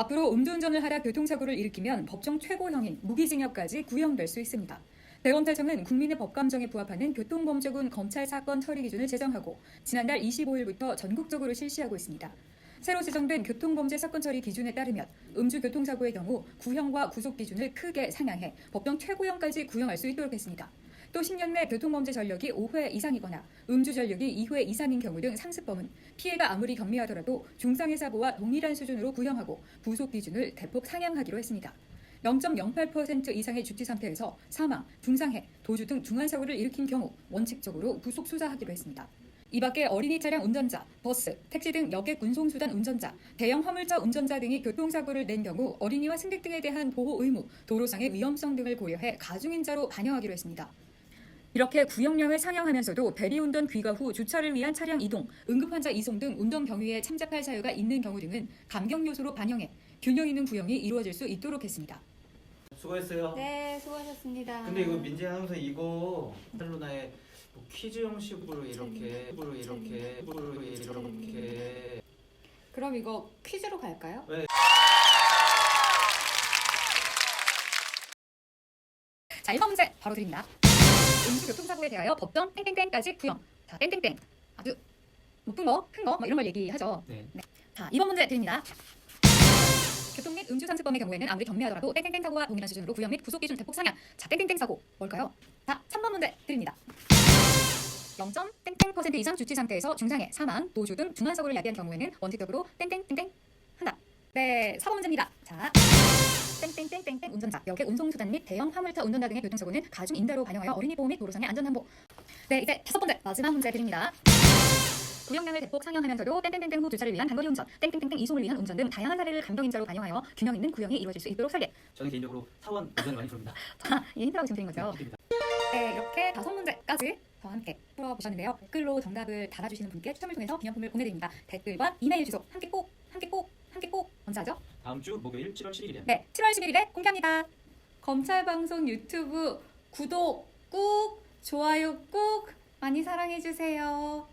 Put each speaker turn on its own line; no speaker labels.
앞으로 음주운전을 하다 교통사고를 일으키면 법정 최고형인 무기징역까지 구형될 수 있습니다. 대검찰청은 국민의 법감정에 부합하는 교통범죄군 검찰 사건 처리 기준을 제정하고 지난달 25일부터 전국적으로 실시하고 있습니다. 새로 제정된 교통범죄 사건 처리 기준에 따르면 음주 교통사고의 경우 구형과 구속 기준을 크게 상향해 법정 최고형까지 구형할 수 있도록 했습니다. 또 10년 내 교통범죄 전력이 5회 이상이거나 음주 전력이 2회 이상인 경우 등 상습범은 피해가 아무리 경미하더라도 중상해 사고와 동일한 수준으로 구형하고 구속 기준을 대폭 상향하기로 했습니다. 0.08% 이상의 주치 상태에서 사망, 중상해, 도주 등 중한 사고를 일으킨 경우 원칙적으로 구속 수사하기로 했습니다. 이 밖에 어린이 차량 운전자, 버스, 택시 등 여객 운송수단 운전자, 대형 화물차 운전자 등이 교통사고를 낸 경우 어린이와 승객 등에 대한 보호 의무, 도로상의 위험성 등을 고려해 가중인자로 반영하기로 했습니다. 이렇게 구형량을 상향하면서도 대리운전 귀가 후 주차를 위한 차량 이동, 응급환자 이송 등 운전 경위에 참작할 사유가 있는 경우 등은 감경 요소로 반영해 균형 있는 구형이 이루어질 수 있도록 했습니다.
수고했어요.
네, 수고하셨습니다.
근데 이거 민재 아나운서 이거 헬로나의 뭐 퀴즈 형식으로 이렇게 으로 이렇게 으로 이렇게
그럼 이거 퀴즈로 갈까요?
자, 1번 문제 바로 드립니다. 음주 교통사고에 대하여 법정 땡땡땡까지 구형. 자, 땡땡땡. 아주 높은 거, 큰 거, 뭐 이런 걸 얘기하죠.
네.
자, 2번 문제 드립니다. 교통 및 음주 상습범의 경우에는 아무리 경미하더라도 땡땡땡 사고와 동일한 수준으로 구형 및 구속 기준 대폭 상향. 자, 땡땡땡 사고 뭘까요? 자, 3번 문제 드립니다. 0.땡땡% 이상 주치 상태에서 중상해, 사망, 도주 등 중한 사고를 야기한 경우에는 원칙적으로 땡땡땡땡 한다. 네, 4번 문제입니다. 자, 땡땡땡땡땡 운전자, 여객 운송수단 및 대형 화물차 운전자 등의 교통사고는 가중 인다로 반영하여 어린이 보호 및 도로상의 안전 담보. 네, 이제 다섯 번째 마지막 문제 드립니다. 구형량을 대폭 상향하면서도 땡땡땡땡 후 주차를 위한 단거리 운전, 땡땡땡땡 이송을 위한 운전 등 다양한 사례를 감경인자로 반영하여 균형 있는 구형이 이루어질 수 있도록 설계.
저는 개인적으로 사원 의견을 많이 부릅니다.
자, 이 힌트라고 지금 드린 거죠.
드립니다.
네, 이렇게 다섯 문제까지 저와 함께 풀어보셨는데요. 댓글로 정답을 달아주시는 분께 추첨을 통해서 기념품을 보내드립니다. 댓글과 이메일 주소 함께 꼭, 함께 꼭, 함께 꼭 언제 하죠?
다음 주 목요일 7월 11일에
네, 7월 11일에 공개합니다.
검찰 방송 유튜브 구독 꾹, 좋아요 꾹 많이 사랑해 주세요.